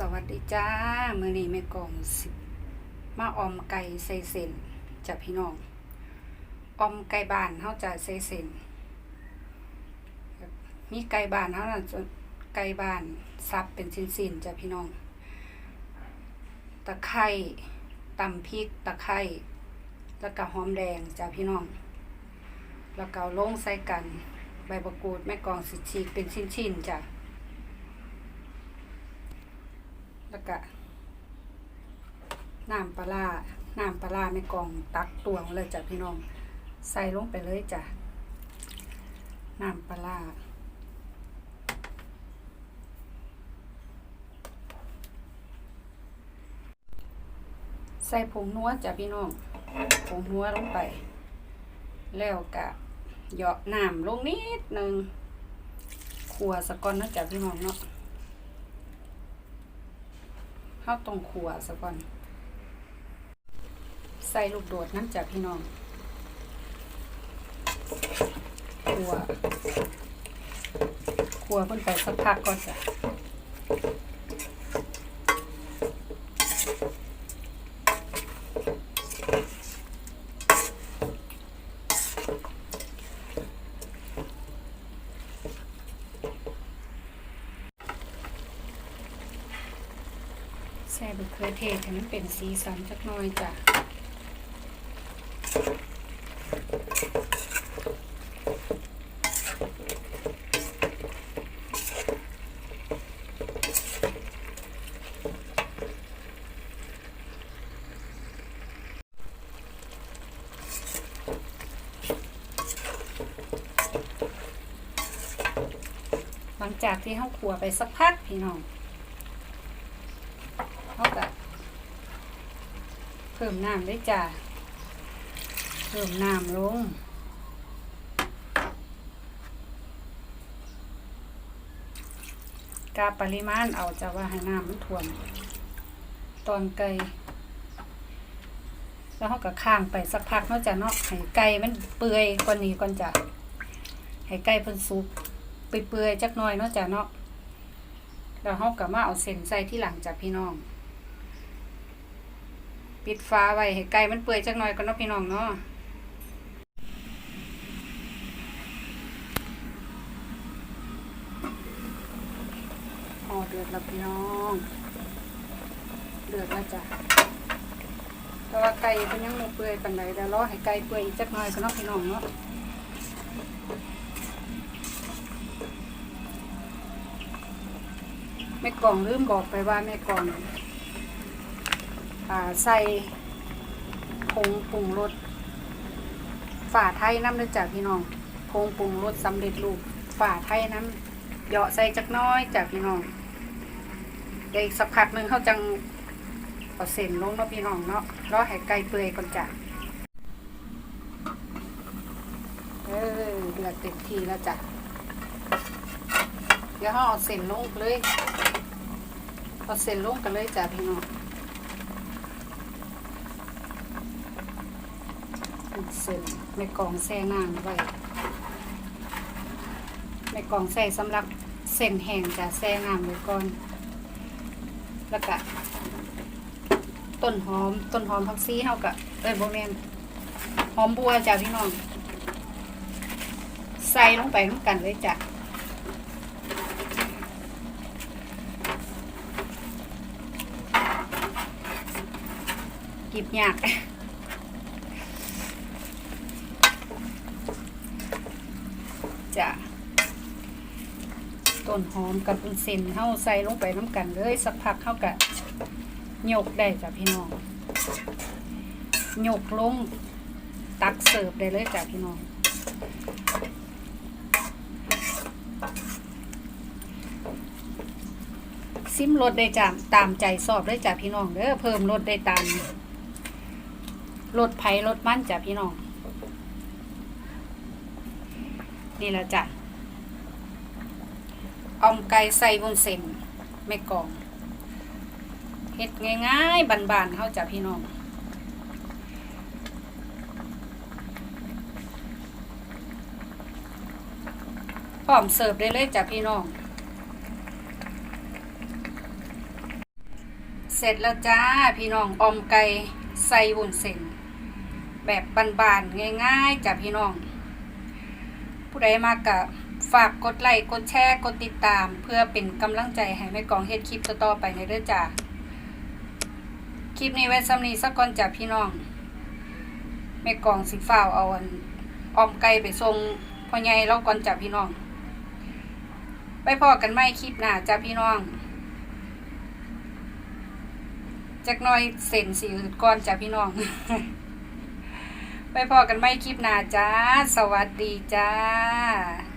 สวัสดีจ้ามือนี้แม่กองสิมาออมไก่ใส่เส้นจ้ะพี่น้องออมไก่บานเฮาจะใส่เส้นมีไก่บานเฮาน่ะจะไก่บานซับเป็นชิ้นๆจ้ะพี่น้อง ตะไคร้ตำพริกตะไคร้แล้วก็หอมแดงจ้ะพี่น้อง แล้วก็ลงใส่กันใบมะกรูดแม่กองสิฉีกเป็นชิ้นๆจ้ะ แล้วก็น้ำปลาน้ำปลาร้าในกองตักตวงเลยจ้ะพี่น้อง ใส่ลงไปเลยจ้ะน้ำปลาใส่ผงนัวจ้ะพี่น้อง ผงนัวลงไป แล้วก็เหยาะน้ำลงนิดนึงขัวสะก่อนนะจ้ะพี่น้องเนาะ เข้าตรงขัวซะก่อน ใส่ลูกโดดน้ำจากพี่น้องขัวขัวเพิ่นไปสักพักก่อนจ้ะ ส่บุกเคือเทศให้มันเป็นสีสันจักหน่อยจ้ะหลังจากที่เขาขัวไปสักพักพี่น้อง เขาก็เพิ่มน้ำได้จ้ะเพิ่มน้ำลงกาปริมาณเอาจะว่าให้น้ำมันท่วม ตอนไก่แล้วเขาก็ข้างไปสักพักนาะจ้ะเนาะให้ไก่มันเปื่อยกว่านี้ก่อนจ้ะให้ไก่เพิ่นสุกเปื่อยจักหน่อยนาะจ้ะเนาะแล้วเขาก็มาเอาเส้นใส่ที่หลังจากพี่น้อง ปิดฟ้าไว้ให้ไก่มันเปื่อยจักหน่อยก่อนเนาะพี่น้องเนาะพอเดือดแล้วพี่น้อง เดือดแล้วจ้ะแต่ว่าไก่เป็นยังบ่เปื่อยปานใดแล้วรอให้ไก่เปื่อยอีกจักหน่อยก่อนเนาะพี่น้องเนาะแม่กล่องลืมบอกไปว่าแม่กล่อง ใส่ผงปรุงรสฝาไทยน้ำด้วยจ้ะพี่น้องผงปรุงรสสำเร็จรูปฝาไทยน้ำเหยาะใส่จักน้อยจ้ะพี่น้องเดี๋ยวอีกสักพักหนึ่งเขาจังเอาเส้นลงเนาะพี่น้องเนาะรอให้ไก่เปื่อยก่อนจ้ะเออเดือดเต็มทีแล้วจ้ะเดี๋ยวเราเอาเส้นลงเลยเอาเส้นลงกันเลยจ้ะพี่น้อง เส้นในกล่องแช่น้ำไว้ในกล่องแช่สำหรับเส้นแห้งจะแช่น้ำไว้ก่อน แล้วก็ต้นหอมต้นหอมผักซีเฮากะเอ้ยโบแมนหอมบัวจ้ะพี่น้อง ใส่ลงไปน้ำกันเลยจ้ะกิบยาก จะ ต้นหอมกับอุนเซนเฮาใส่ลงไปน้ำกันเลยสักพักเฮากะโยกได้จ้ะพี่น้องโยกลงตักเสิร์ฟได้เลยจ้ะพี่น้องซิมรสได้จามตามใจสอบได้จ้ะพี่น้องเด้อเพิ่มรสได้ตามรสไผ่รสมันจ้ะพี่น้องนี่ละจ้ะ ออมไก่ใส่บุนเส้นไม่กองเฮ็ดง่ายๆบานๆเข้าจ้ะพี่น้องพร้อมเสิร์ฟได้เลยจ้ะพี่น้อง เสร็จแล้วจ้าพี่น้องออมไก่ใส่วุ้นเส้นแบบบานๆง่ายๆจ้ะพี่น้อง ผู้ใดมากกะ ฝากกดไลค์กดแชร์กดติดตาม เพื่อเป็นกำลังใจให้แม่กองเฮ็ดคลิปต่อๆไปในเด้องจ้าคลิปนี้ไว้สำนีสักก่อนจ้ะพี่น้องแม่กองสิฝ้าวเอาอันออมไก่ไปส่งพ่อใหญ่เราก่อนจ้ะพี่น้อง ไปพอกันไม่คลิปหน้าจ้ะพี่น้องจักน้อยเส้นสีอืดก่อนจ้ะพี่น้อง ไปพอกันไม่คลิปหน้าจ้า สวัสดีจ้า